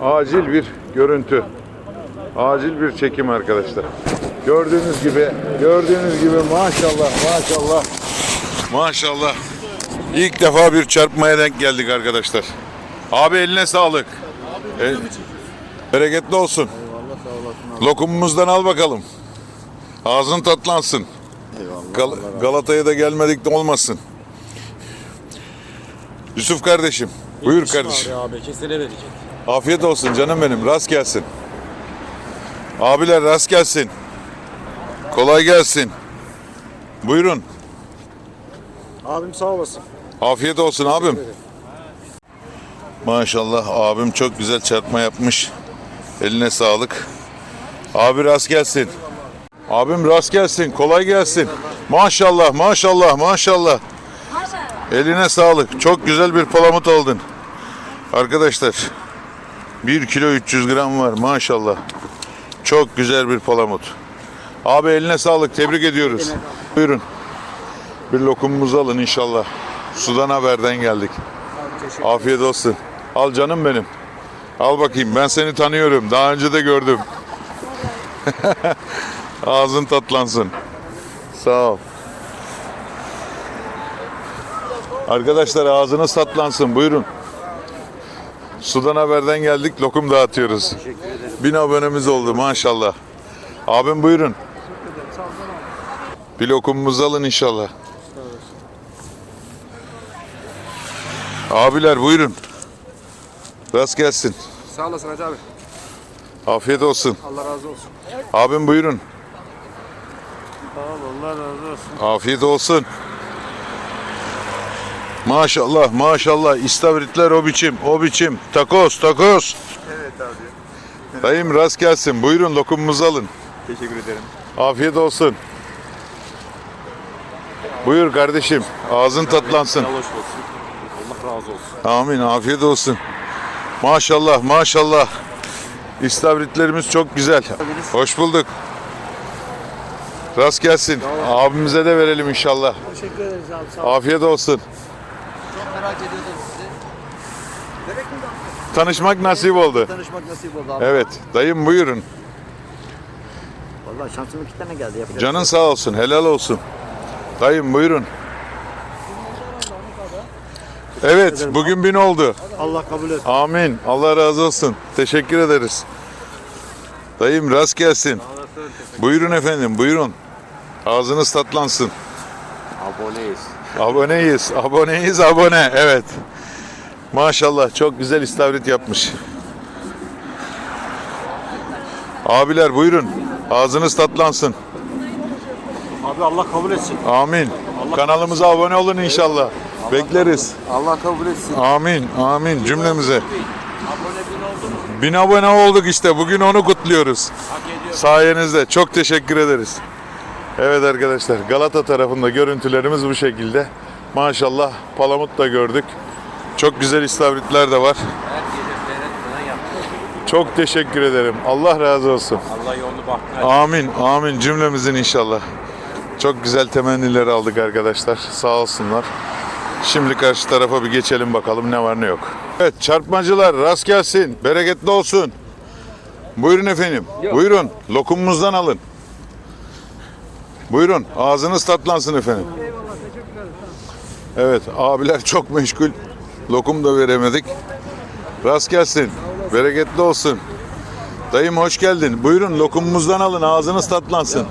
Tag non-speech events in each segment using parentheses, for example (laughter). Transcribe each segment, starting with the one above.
acil bir görüntü. Acil bir çekim arkadaşlar. Gördüğünüz gibi, gördüğünüz gibi maşallah, maşallah. Maşallah. İlk defa bir çarpmaya denk geldik arkadaşlar. Abi eline sağlık. E, bereketli olsun. Lokumumuzdan al bakalım. Ağzın tatlansın. Gal- Galata'ya da gelmedik de olmasın. Yusuf kardeşim. Buyur kardeşim. Abi, abi kesene verecek. Afiyet olsun canım benim. Rast gelsin. Abiler rast gelsin. Kolay gelsin. Buyurun. Abim sağ olasın. Afiyet olsun abim. Maşallah abim çok güzel çarpma yapmış. Eline sağlık. Abi rast gelsin. Abim rast gelsin. Kolay gelsin. Maşallah maşallah maşallah. Eline sağlık. Çok güzel bir palamut aldın. Arkadaşlar 1 kilo 300 gram var maşallah. Çok güzel bir palamut. Abi eline sağlık. Tebrik ediyoruz. Buyurun. Bir lokumumuzu alın inşallah. Sudan haberden geldik. Afiyet olsun. Al canım benim. Al bakayım ben seni tanıyorum. Daha önce de gördüm. (laughs) Ağzın tatlansın. Sağ ol. Arkadaşlar ağzınız tatlansın. Buyurun. Sudan haberden geldik. Lokum dağıtıyoruz. Bin abonemiz oldu maşallah. Abim buyurun. Bir lokumumuzu alın inşallah. Abiler buyurun. Rast gelsin. Sağ olasın Hacı abi. Afiyet olsun. Allah razı olsun. Abim buyurun. Sağ ol Allah razı olsun. Afiyet olsun. Maşallah maşallah istavritler o biçim o biçim. Takos takos. Evet abi. Dayım rast gelsin. Buyurun lokumumuzu alın. Teşekkür ederim. Afiyet olsun. Buyur kardeşim. Ağzın tatlansın. Allah olsun. Allah razı olsun. Amin. Afiyet olsun. Maşallah maşallah. İstavritlerimiz çok güzel. Hoş bulduk. Rast gelsin. Abimize de verelim inşallah. Teşekkür ederiz abi sağ ol. Afiyet olsun. Çok merak ediyordum sizi. Bebek mi Tanışmak nasip oldu. Tanışmak nasip oldu abi. Evet. Dayım buyurun. Vallahi şansım iki tane geldi. Yapacak. Canın sağ olsun. Helal olsun. Dayım buyurun. Evet. Bugün bin oldu. Allah kabul etsin. Amin. Allah razı olsun. Teşekkür ederiz. Dayım rast gelsin. Buyurun efendim. Buyurun. Ağzınız tatlansın. Aboneyiz. Aboneyiz. Aboneyiz abone. Evet. Maşallah çok güzel istavrit yapmış. Abiler buyurun. Ağzınız tatlansın. Abi Allah kabul etsin. Amin. Kanalımıza abone olun inşallah. Bekleriz. Allah kabul etsin. Amin. Amin cümlemize. Abone bin oldu mu? Bin abone olduk işte. Bugün onu kutluyoruz. Sayenizde. Çok teşekkür ederiz. Evet arkadaşlar Galata tarafında görüntülerimiz bu şekilde. Maşallah palamut da gördük. Çok güzel istavritler de var. Çok teşekkür ederim. Allah razı olsun. Allah yolunu bahtına Amin. Amin cümlemizin inşallah. Çok güzel temenniler aldık arkadaşlar. Sağ olsunlar. Şimdi karşı tarafa bir geçelim bakalım ne var ne yok. Evet çarpmacılar rast gelsin. Bereketli olsun. Buyurun efendim. Buyurun. Lokumumuzdan alın. Buyurun. Ağzınız tatlansın efendim. Evet abiler çok meşgul. Lokum da veremedik. Rast gelsin. Bereketli olsun. Dayım hoş geldin. Buyurun lokumumuzdan alın. Ağzınız tatlansın.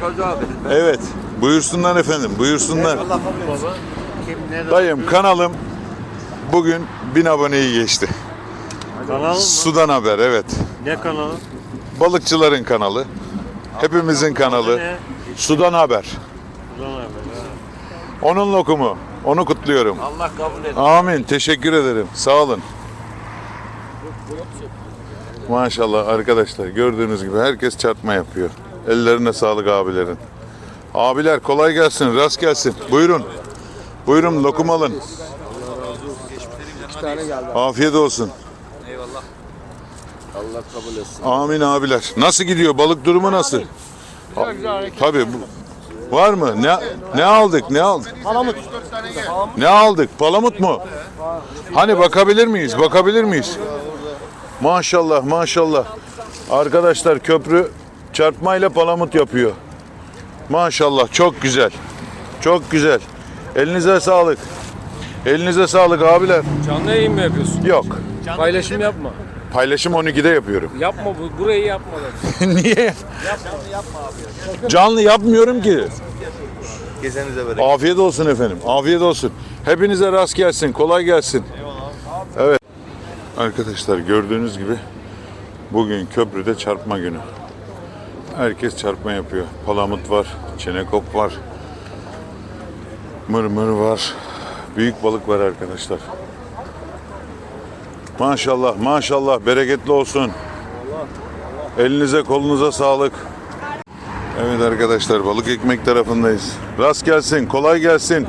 Çocuğa verin. Evet. Buyursunlar efendim. Buyursunlar. Allah kabul etsin. Kim ne Dayım kanalım bugün bin aboneyi geçti. Kanal mı? Sudan haber evet. Ne kanalı? Balıkçıların kanalı. Hepimizin kanalı. Sudan haber. Ulan abi. Onun lokumu. Onu kutluyorum. Allah kabul etsin. Amin. Teşekkür ederim. Sağ olun. Maşallah arkadaşlar gördüğünüz gibi herkes çarpma yapıyor. Ellerine sağlık abilerin. Abiler kolay gelsin, rast gelsin. Buyurun. Buyurun lokum alın. Afiyet olsun. Allah kabul etsin. Amin abiler. Nasıl gidiyor? Balık durumu nasıl? Tabii. Bu. Var mı? Ne ne aldık? Ne aldık? Palamut. Ne aldık? Palamut mu? Hani bakabilir miyiz? Bakabilir miyiz? Maşallah maşallah. Arkadaşlar köprü çarpmayla palamut yapıyor. Maşallah çok güzel. Çok güzel. Elinize sağlık. Elinize sağlık abiler. Canlı yayın mı yapıyorsun? Yok. Paylaşım yapma. Paylaşım 12'de yapıyorum. (laughs) Yapma bu burayı yapma. lan. Niye? Canlı yapmıyorum ki. Gezenize bereket. Afiyet olsun efendim. Afiyet olsun. Hepinize rast gelsin. Kolay gelsin. Evet. Arkadaşlar gördüğünüz gibi bugün köprüde çarpma günü. Herkes çarpma yapıyor. Palamut var, çenekop var. Mırmır var. Büyük balık var arkadaşlar. Maşallah, maşallah. Bereketli olsun. Elinize kolunuza sağlık. Evet arkadaşlar balık ekmek tarafındayız. Rast gelsin, kolay gelsin.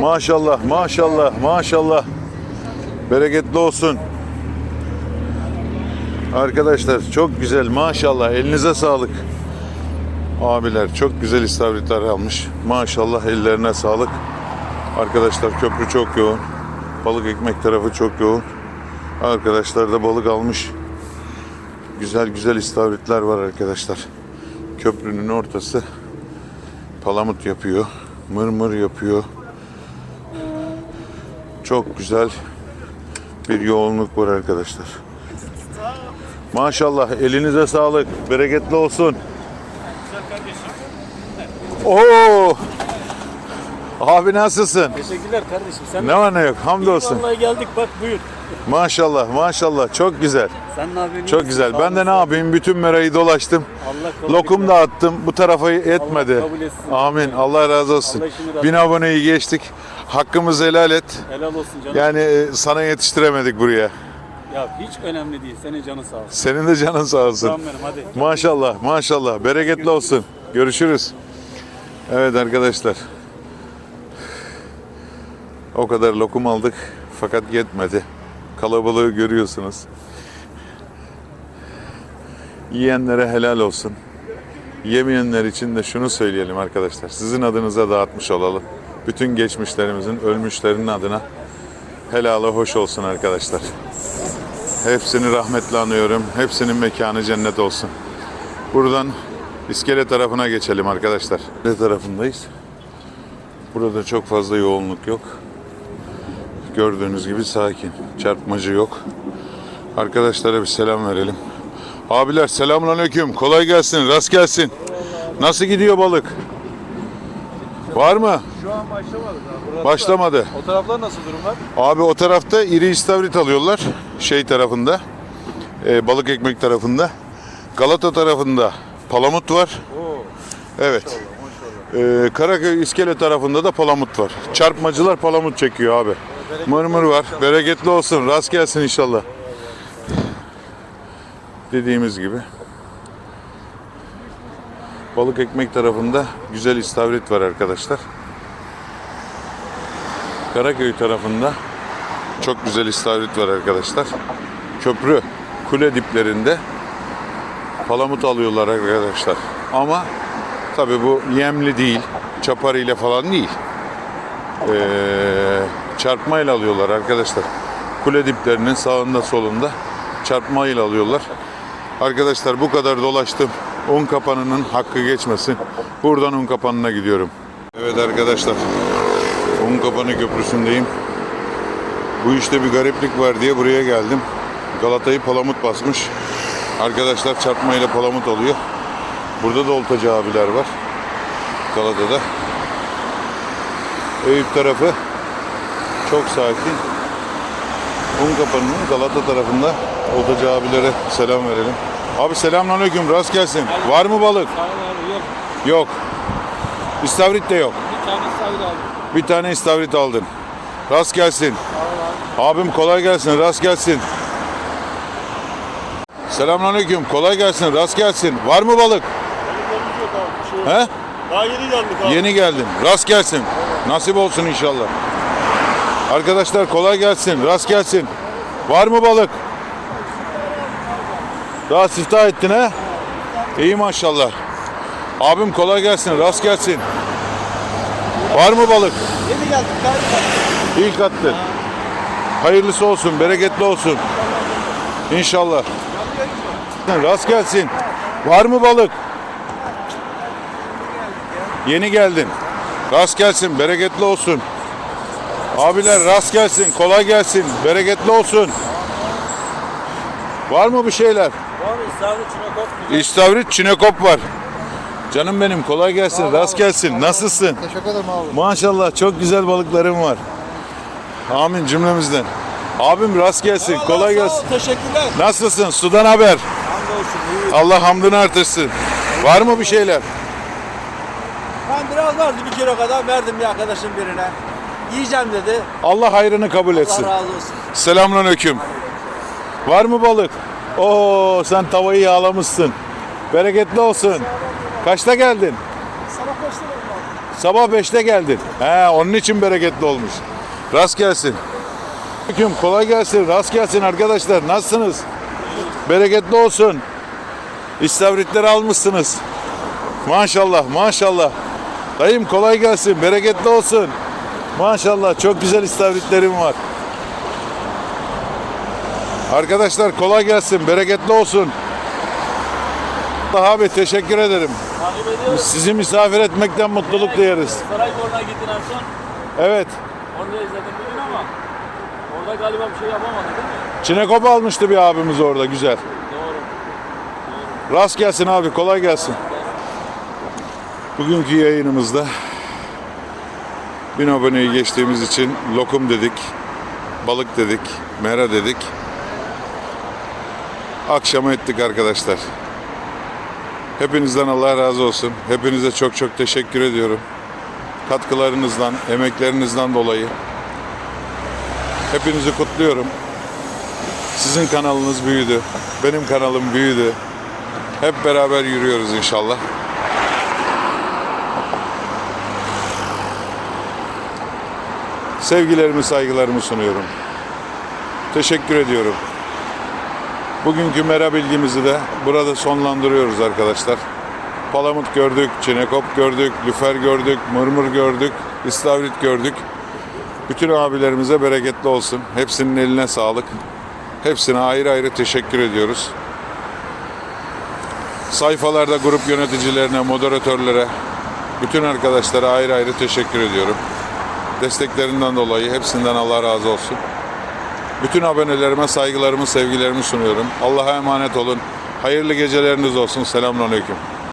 Maşallah, maşallah, maşallah. Bereketli olsun. Arkadaşlar çok güzel maşallah elinize sağlık. Abiler çok güzel istavritler almış. Maşallah ellerine sağlık. Arkadaşlar köprü çok yoğun. Balık ekmek tarafı çok yoğun. Arkadaşlar da balık almış. Güzel güzel istavritler var arkadaşlar. Köprünün ortası palamut yapıyor. Mırmır yapıyor. Çok güzel bir yoğunluk var arkadaşlar. Maşallah elinize sağlık. Bereketli olsun. Oo! Abi nasılsın? Teşekkürler kardeşim. Sen Ne var ne yok? Hamdolsun. Vallahi geldik bak buyur. Maşallah maşallah çok güzel. Sen ne yapıyorsun? Çok güzel. Ben de ne yapayım? Bütün merayı dolaştım. Allah Lokum etsin. dağıttım. Bu tarafa yetmedi. Kabul etsin. Amin. Allah razı olsun. Allah işini razı Bin aboneyi geçtik. Hakkımızı helal et. Helal olsun canım. Yani e, sana yetiştiremedik buraya. Ya hiç önemli değil. Senin canın sağ olsun. Senin de canın sağ olsun. Tamam benim hadi. Maşallah, maşallah. Bereketli olsun. Görüşürüz. Evet arkadaşlar. O kadar lokum aldık fakat yetmedi. Kalabalığı görüyorsunuz. Yiyenlere helal olsun. Yemeyenler için de şunu söyleyelim arkadaşlar. Sizin adınıza dağıtmış olalım. Bütün geçmişlerimizin, ölmüşlerinin adına helalı hoş olsun arkadaşlar. Hepsini rahmetle anıyorum. Hepsinin mekanı cennet olsun. Buradan iskele tarafına geçelim arkadaşlar. Ne tarafındayız? Burada çok fazla yoğunluk yok. Gördüğünüz gibi sakin. Çarpmacı yok. Arkadaşlara bir selam verelim. Abiler selamünaleyküm. Kolay gelsin. Rast gelsin. Nasıl gidiyor balık? Var mı? Şu an başlamadı daha. Başlamadı. O taraflar nasıl durumlar? Abi o tarafta iri istavrit alıyorlar. Şey tarafında. e, balık ekmek tarafında. Galata tarafında palamut var. Oo. Evet. E, Karaköy iskele tarafında da palamut var. Çarpmacılar palamut çekiyor abi. Mırmır var. Bereketli olsun. Rast gelsin inşallah. Dediğimiz gibi. Balık ekmek tarafında güzel istavrit var arkadaşlar. Karaköy tarafında çok güzel istavrit var arkadaşlar. Köprü kule diplerinde palamut alıyorlar arkadaşlar. Ama tabi bu yemli değil, çapar ile falan değil. Ee, çarpmayla alıyorlar arkadaşlar. Kule diplerinin sağında solunda çarpmayla alıyorlar. Arkadaşlar bu kadar dolaştım. Un kapanının hakkı geçmesin. Buradan un kapanına gidiyorum. Evet arkadaşlar. Un kapanı köprüsündeyim. Bu işte bir gariplik var diye buraya geldim. Galata'yı palamut basmış. Arkadaşlar çarpmayla palamut alıyor. Burada da oltacı abiler var. Galata'da. Eyüp tarafı çok sakin. Un kapanının Galata tarafında oltacı abilere selam verelim. Abi selamünaleyküm rast gelsin. Var mı balık? Abi yok. Yok. İstavrit de yok. Bir tane sahil aldım. Bir tane istavrit aldın. Rast gelsin. Abim kolay gelsin, rast gelsin. Selamünaleyküm, kolay gelsin, rast gelsin. Var mı balık? He? Daha yeni geldik abi. Yeni geldin. Rast gelsin. Nasip olsun inşallah. Arkadaşlar kolay gelsin, rast gelsin. Var mı balık? Daha siftah ettin ha? İyi maşallah. Abim kolay gelsin, rast gelsin. Var mı balık? Yeni geldik. İlk attı. Hayırlısı olsun, bereketli olsun. İnşallah. Rast gelsin. Var mı balık? Yeni geldin. Rast gelsin, bereketli olsun. Abiler rast gelsin, kolay gelsin, bereketli olsun. Var mı bir şeyler? Var İstavrit Çinekop. İstavrit, çinekop var. Canım benim kolay gelsin, rast gelsin. Nasılsın? Teşekkür ederim abi. Maşallah çok güzel balıklarım var. Amin cümlemizden. Abim rast gelsin, kolay gelsin. Teşekkürler. Nasılsın? Sudan haber. Hamdolsun. Allah hamdını artırsın. Var mı bir şeyler? Ben biraz vardı bir kilo kadar verdim bir arkadaşım birine. Yiyeceğim dedi. Allah hayrını kabul etsin. Allah razı olsun. Selamünaleyküm. Var mı balık? Oo sen tavayı yağlamışsın. Bereketli olsun. Kaçta geldin? Sabah kaçta abi? Sabah 5'te geldin. He onun için bereketli olmuş. Rast gelsin. Aleyküm kolay gelsin. Rast gelsin arkadaşlar. Nasılsınız? Bereketli olsun. İstavritleri almışsınız. Maşallah maşallah. Dayım kolay gelsin. Bereketli olsun. Maşallah çok güzel istavritlerim var. Arkadaşlar kolay gelsin. Bereketli olsun. Abi teşekkür ederim. Takip ediyoruz. Sizi misafir etmekten mutluluk duyarız. Saraykor'una gittin en son. Evet. Onu da izledim bugün ama orada galiba bir şey yapamadı değil mi? Çinekop almıştı bir abimiz orada güzel. Doğru. Rast gelsin abi kolay gelsin. Bugünkü yayınımızda bin aboneyi geçtiğimiz için lokum dedik, balık dedik, mera dedik. Akşama ettik arkadaşlar. Hepinizden Allah razı olsun. Hepinize çok çok teşekkür ediyorum. Katkılarınızdan, emeklerinizden dolayı. Hepinizi kutluyorum. Sizin kanalınız büyüdü. Benim kanalım büyüdü. Hep beraber yürüyoruz inşallah. Sevgilerimi, saygılarımı sunuyorum. Teşekkür ediyorum. Bugünkü mera bilgimizi de burada sonlandırıyoruz arkadaşlar. Palamut gördük, çinekop gördük, lüfer gördük, mırmır gördük, istavrit gördük. Bütün abilerimize bereketli olsun. Hepsinin eline sağlık. Hepsine ayrı ayrı teşekkür ediyoruz. Sayfalarda grup yöneticilerine, moderatörlere, bütün arkadaşlara ayrı ayrı teşekkür ediyorum. Desteklerinden dolayı hepsinden Allah razı olsun. Bütün abonelerime saygılarımı, sevgilerimi sunuyorum. Allah'a emanet olun. Hayırlı geceleriniz olsun. Selamünaleyküm.